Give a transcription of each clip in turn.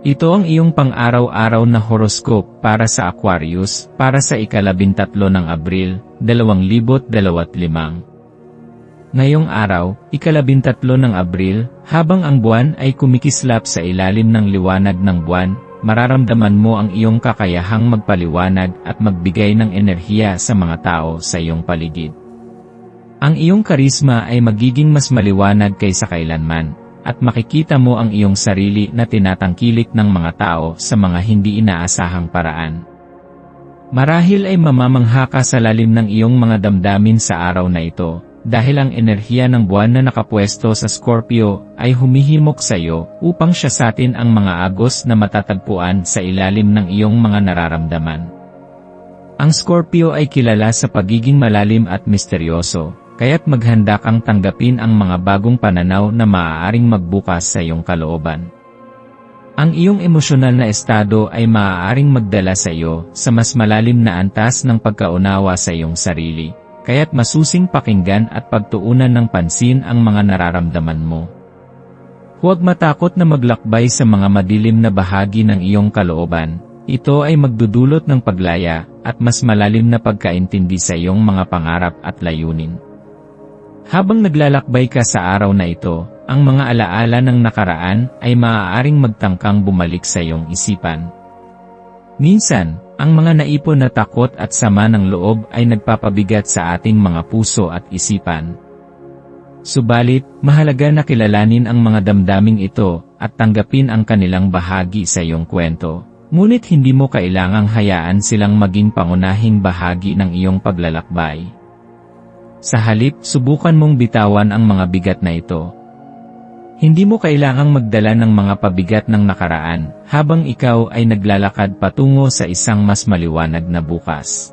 Ito ang iyong pang-araw-araw na horoscope para sa Aquarius, para sa ikalabintatlo ng Abril, 2025. Ngayong araw, ikalabintatlo ng Abril, habang ang buwan ay kumikislap sa ilalim ng liwanag ng buwan, mararamdaman mo ang iyong kakayahang magpaliwanag at magbigay ng enerhiya sa mga tao sa iyong paligid. Ang iyong karisma ay magiging mas maliwanag kaysa kailanman, at makikita mo ang iyong sarili na tinatangkilik ng mga tao sa mga hindi inaasahang paraan. Marahil ay mamamangha ka sa lalim ng iyong mga damdamin sa araw na ito, dahil ang enerhiya ng buwan na nakapwesto sa Scorpio ay humihimok sa iyo upang siya satin ang mga agos na matatagpuan sa ilalim ng iyong mga nararamdaman. Ang Scorpio ay kilala sa pagiging malalim at misteryoso, kaya't maghanda kang tanggapin ang mga bagong pananaw na maaaring magbukas sa iyong kalooban. Ang iyong emosyonal na estado ay maaaring magdala sa iyo sa mas malalim na antas ng pagkaunawa sa iyong sarili, kaya't masusing pakinggan at pagtuunan ng pansin ang mga nararamdaman mo. Huwag matakot na maglakbay sa mga madilim na bahagi ng iyong kalooban, ito ay magdudulot ng paglaya at mas malalim na pagkaintindi sa iyong mga pangarap at layunin. Habang naglalakbay ka sa araw na ito, ang mga alaala ng nakaraan ay maaaring magtangkang bumalik sa iyong isipan. Minsan, ang mga naipon na takot at sama ng loob ay nagpapabigat sa ating mga puso at isipan. Subalit, mahalaga na kilalanin ang mga damdaming ito at tanggapin ang kanilang bahagi sa iyong kwento. Ngunit hindi mo kailangang hayaan silang maging pangunahing bahagi ng iyong paglalakbay. Sa halip, subukan mong bitawan ang mga bigat na ito. Hindi mo kailangang magdala ng mga pabigat ng nakaraan, habang ikaw ay naglalakad patungo sa isang mas maliwanag na bukas.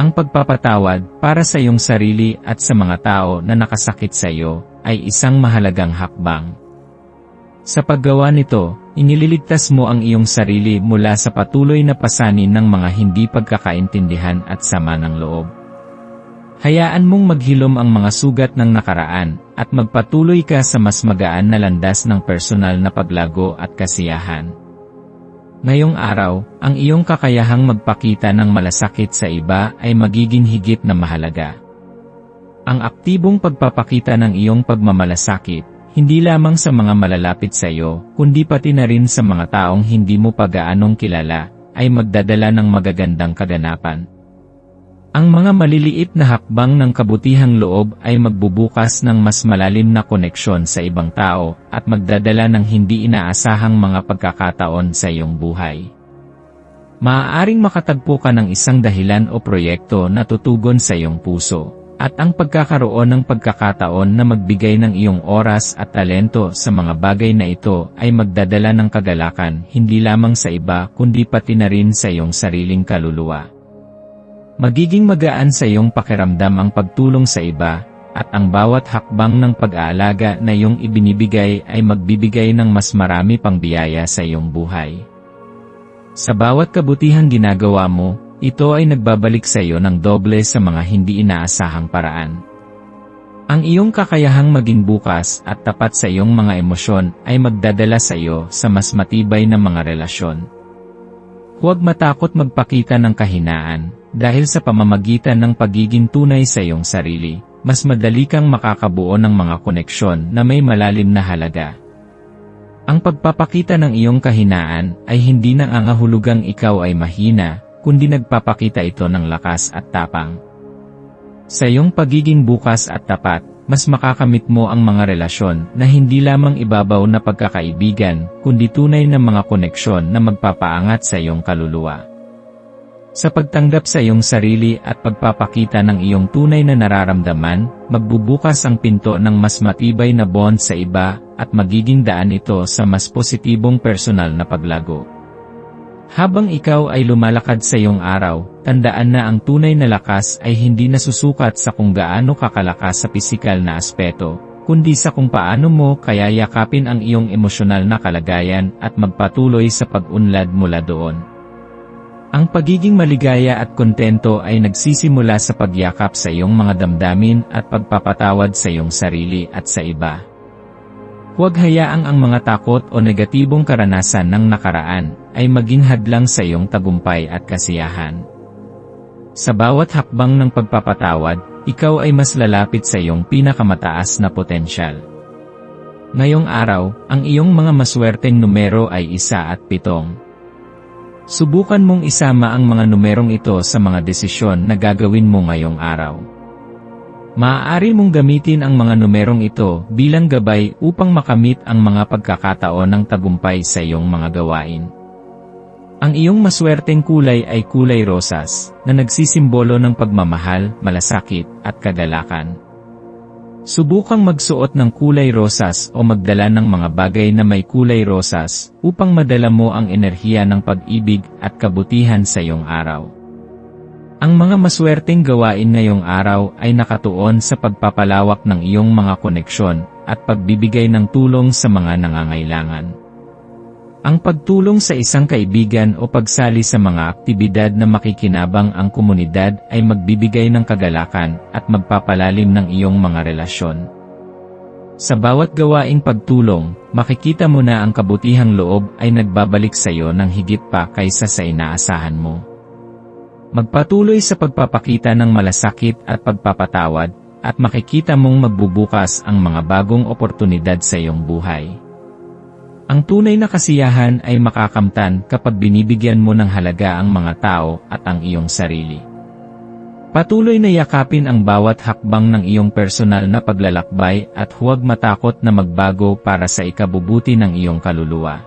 Ang pagpapatawad para sa iyong sarili at sa mga tao na nakasakit sa iyo ay isang mahalagang hakbang. Sa paggawa nito, inililigtas mo ang iyong sarili mula sa patuloy na pasanin ng mga hindi pagkakaintindihan at sama ng loob. Hayaan mong maghilom ang mga sugat ng nakaraan, at magpatuloy ka sa mas magaan na landas ng personal na paglago at kasiyahan. Ngayong araw, ang iyong kakayahang magpakita ng malasakit sa iba ay magiging higit na mahalaga. Ang aktibong pagpapakita ng iyong pagmamalasakit, hindi lamang sa mga malalapit sa iyo, kundi pati na rin sa mga taong hindi mo pagaanong kilala, ay magdadala ng magagandang kaganapan. Ang mga maliliit na hakbang ng kabutihang loob ay magbubukas ng mas malalim na koneksyon sa ibang tao at magdadala ng hindi inaasahang mga pagkakataon sa iyong buhay. Maaaring makatagpo ka ng isang dahilan o proyekto na tutugon sa iyong puso, at ang pagkakaroon ng pagkakataon na magbigay ng iyong oras at talento sa mga bagay na ito ay magdadala ng kagalakan hindi lamang sa iba kundi pati na rin sa iyong sariling kaluluwa. Magiging magaan sa iyong pakiramdam ang pagtulong sa iba, at ang bawat hakbang ng pag-aalaga na iyong ibinibigay ay magbibigay ng mas marami pang biyaya sa iyong buhay. Sa bawat kabutihang ginagawa mo, ito ay nagbabalik sa iyo ng doble sa mga hindi inaasahang paraan. Ang iyong kakayahang maging bukas at tapat sa iyong mga emosyon ay magdadala sa iyo sa mas matibay na mga relasyon. Huwag matakot magpakita ng kahinaan, dahil sa pamamagitan ng pagiging tunay sa iyong sarili, mas madali kang makakabuo ng mga koneksyon na may malalim na halaga. Ang pagpapakita ng iyong kahinaan ay hindi nang angahulugang ikaw ay mahina, kundi nagpapakita ito ng lakas at tapang. Sa iyong pagiging bukas at tapat, mas makakamit mo ang mga relasyon na hindi lamang ibabaw na pagkakaibigan, kundi tunay na mga koneksyon na magpapaangat sa iyong kaluluwa. Sa pagtanggap sa iyong sarili at pagpapakita ng iyong tunay na nararamdaman, magbubukas ang pinto ng mas matibay na bond sa iba at magiging daan ito sa mas positibong personal na paglago. Habang ikaw ay lumalakad sa iyong araw, tandaan na ang tunay na lakas ay hindi nasusukat sa kung gaano kakalakas sa pisikal na aspeto, kundi sa kung paano mo kaya yakapin ang iyong emosyonal na kalagayan at magpatuloy sa pag-unlad mula doon. Ang pagiging maligaya at kontento ay nagsisimula sa pagyakap sa iyong mga damdamin at pagpapatawad sa iyong sarili at sa iba. Huwag hayaang ang mga takot o negatibong karanasan ng nakaraan ay maging hadlang sa iyong tagumpay at kasiyahan. Sa bawat hakbang ng pagpapatawad, ikaw ay mas lalapit sa iyong pinakamataas na potensyal. Ngayong araw, ang iyong mga maswerteng numero ay isa at pitong. Subukan mong isama ang mga numerong ito sa mga desisyon na gagawin mo ngayong araw. Maaari mong gamitin ang mga numerong ito bilang gabay upang makamit ang mga pagkakataon ng tagumpay sa iyong mga gawain. Ang iyong maswerteng kulay ay kulay rosas, na nagsisimbolo ng pagmamahal, malasakit, at kagalakan. Subukang magsuot ng kulay rosas o magdala ng mga bagay na may kulay rosas upang madala mo ang enerhiya ng pag-ibig at kabutihan sa iyong araw. Ang mga maswerteng gawain ngayong araw ay nakatuon sa pagpapalawak ng iyong mga koneksyon at pagbibigay ng tulong sa mga nangangailangan. Ang pagtulong sa isang kaibigan o pagsali sa mga aktibidad na makikinabang ang komunidad ay magbibigay ng kagalakan at magpapalalim ng iyong mga relasyon. Sa bawat gawaing pagtulong, makikita mo na ang kabutihang loob ay nagbabalik sa iyo ng higit pa kaysa sa inaasahan mo. Magpatuloy sa pagpapakita ng malasakit at pagpapatawad, at makikita mong magbubukas ang mga bagong oportunidad sa iyong buhay. Ang tunay na kasiyahan ay makakamtan kapag binibigyan mo ng halaga ang mga tao at ang iyong sarili. Patuloy na yakapin ang bawat hakbang ng iyong personal na paglalakbay at huwag matakot na magbago para sa ikabubuti ng iyong kaluluwa.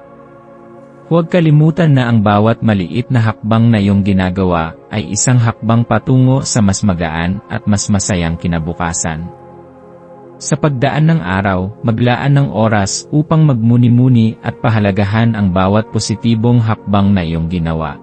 Huwag kalimutan na ang bawat maliit na hakbang na iyong ginagawa ay isang hakbang patungo sa mas magaan at mas masayang kinabukasan. Sa pagdaan ng araw, maglaan ng oras upang magmuni-muni at pahalagahan ang bawat positibong hakbang na iyong ginawa.